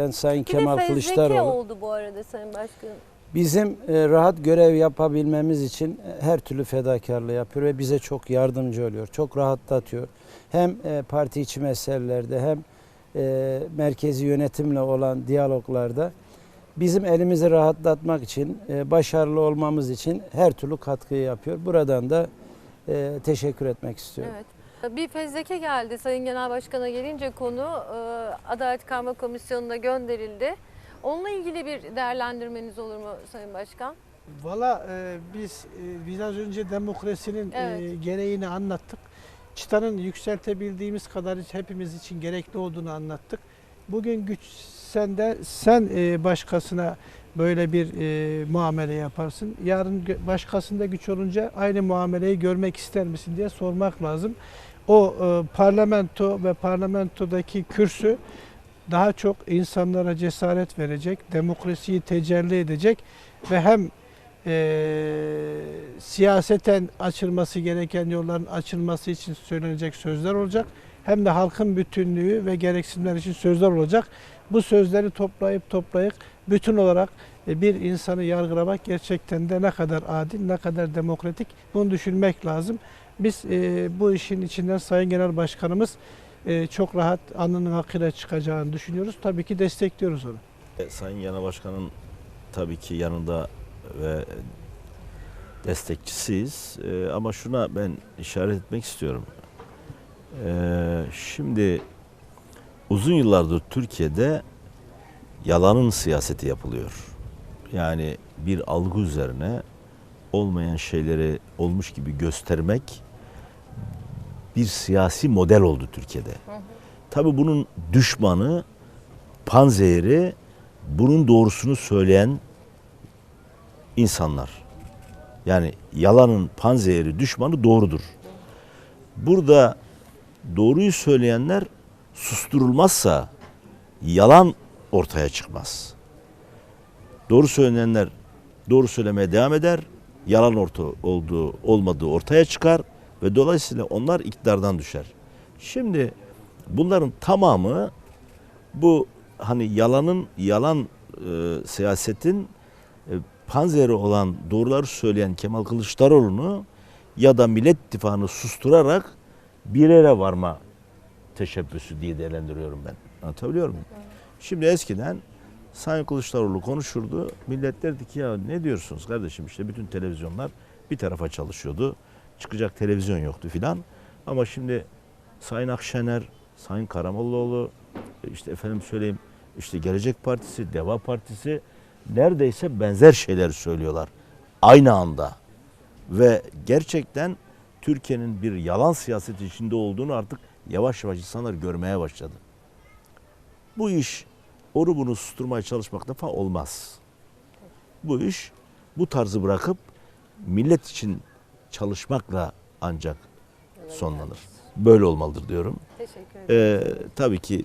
Ben Sayın Bir Kemal Kılıçdaroğlu. oldu bu arada Sayın Başkanım. Bizim e, rahat görev yapabilmemiz için e, her türlü fedakarlığı yapıyor ve bize çok yardımcı oluyor. Çok rahatlatıyor. Hem e, parti içi meselelerde hem e, merkezi yönetimle olan diyaloglarda bizim elimizi rahatlatmak için, e, başarılı olmamız için her türlü katkıyı yapıyor. Buradan da e, teşekkür etmek istiyorum. Evet. Bir fezleke geldi Sayın Genel Başkan'a gelince konu e, Adalet Karma Komisyonu'na gönderildi. Onunla ilgili bir değerlendirmeniz olur mu Sayın Başkan? Valla e, biz e, biraz önce demokrasinin e, Evet. gereğini anlattık. Çıtanın yükseltebildiğimiz kadar hepimiz için gerekli olduğunu anlattık. Bugün güç sende, sen e, başkasına böyle bir e, muamele yaparsın. Yarın başkasında güç olunca aynı muameleyi görmek ister misin diye sormak lazım. O e, parlamento ve parlamentodaki kürsü daha çok insanlara cesaret verecek, demokrasiyi tecelli edecek ve hem eee, siyaseten açılması gereken yolların açılması için söylenecek sözler olacak. Hem de halkın bütünlüğü ve gereksinimler için sözler olacak. Bu sözleri toplayıp toplayıp bütün olarak e, bir insanı yargılamak gerçekten de ne kadar adil, ne kadar demokratik bunu düşünmek lazım. Biz e, bu işin içinden Sayın Genel Başkanımız e, çok rahat alnının hakkıyla çıkacağını düşünüyoruz. Tabii ki destekliyoruz onu. E, Sayın Genel Başkan'ın tabii ki yanında ve destekçisiyiz. E, ama şuna ben işaret etmek istiyorum. E, şimdi uzun yıllardır Türkiye'de yalanın siyaseti yapılıyor. Yani bir algı üzerine olmayan şeyleri olmuş gibi göstermek bir siyasi model oldu Türkiye'de. Tabii bunun düşmanı, panzehiri bunun doğrusunu söyleyen insanlar. Yani yalanın panzehiri düşmanı doğrudur. Burada doğruyu söyleyenler susturulmazsa yalan ortaya çıkmaz. Doğru söyleyenler doğru söylemeye devam eder. Yalan orta olduğu olmadığı ortaya çıkar ve dolayısıyla onlar iktidardan düşer. Şimdi bunların tamamı bu hani yalanın yalan e, siyasetin e, panzeri olan doğruları söyleyen Kemal Kılıçdaroğlu'nu ya da Millet İttifakı'nı susturarak bir yere varma teşebbüsü diye değerlendiriyorum ben. Anlatabiliyor muyum? Şimdi eskiden Sayın Kılıçdaroğlu konuşurdu. Millet derdi ki ya ne diyorsunuz kardeşim işte bütün televizyonlar bir tarafa çalışıyordu. Çıkacak televizyon yoktu filan. Ama şimdi Sayın Akşener, Sayın Karamollaoğlu, işte efendim söyleyeyim işte Gelecek Partisi, Deva Partisi neredeyse benzer şeyler söylüyorlar. Aynı anda. Ve gerçekten Türkiye'nin bir yalan siyaseti içinde olduğunu artık yavaş yavaş insanlar görmeye başladı. Bu iş onu bunu susturmaya çalışmakla falan olmaz. Bu iş bu tarzı bırakıp millet için çalışmakla ancak sonlanır. Böyle olmalıdır diyorum. Teşekkür ederim. Ee, tabii ki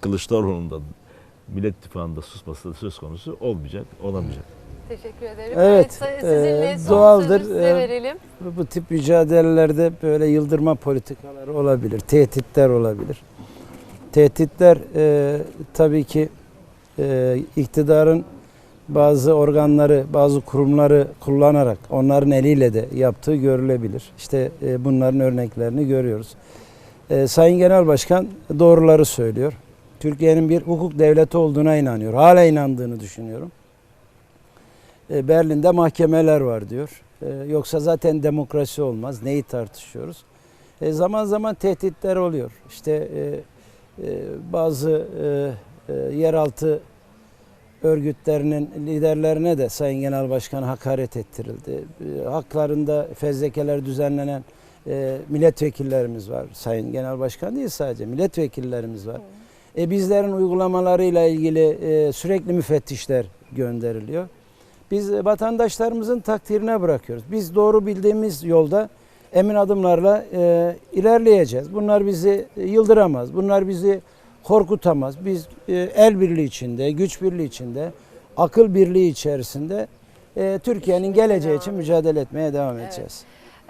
Kılıçdaroğlu'nun da Millet İttifakı'nda susması da söz konusu olmayacak, olamayacak. Teşekkür ederim. Evet, say- sizinle e, son doğaldır. sözü E, verelim. Bu- Bu tip mücadelelerde böyle yıldırma politikaları olabilir, tehditler olabilir. Tehditler e, tabii ki e, iktidarın bazı organları, bazı kurumları kullanarak onların eliyle de yaptığı görülebilir. İşte e, bunların örneklerini görüyoruz. E, Sayın Genel Başkan doğruları söylüyor. Türkiye'nin bir hukuk devleti olduğuna inanıyor. Hala inandığını düşünüyorum. E, Berlin'de mahkemeler var diyor. E, Yoksa zaten demokrasi olmaz. Neyi tartışıyoruz? E, Zaman zaman tehditler oluyor. İşte e, bazı e, e, yeraltı örgütlerinin liderlerine de Sayın Genel Başkan hakaret ettirildi. E, Haklarında fezlekeler düzenlenen e, milletvekillerimiz var. Sayın Genel Başkan değil sadece milletvekillerimiz var. E, bizlerin uygulamalarıyla ilgili sürekli müfettişler gönderiliyor. Biz vatandaşlarımızın takdirine bırakıyoruz. Biz doğru bildiğimiz yolda emin adımlarla e, ilerleyeceğiz. Bunlar bizi e, yıldıramaz. Bunlar bizi korkutamaz. Biz e, el birliği içinde, güç birliği içinde, akıl birliği içerisinde e, Türkiye'nin geleceği için mücadele etmeye devam Evet. edeceğiz.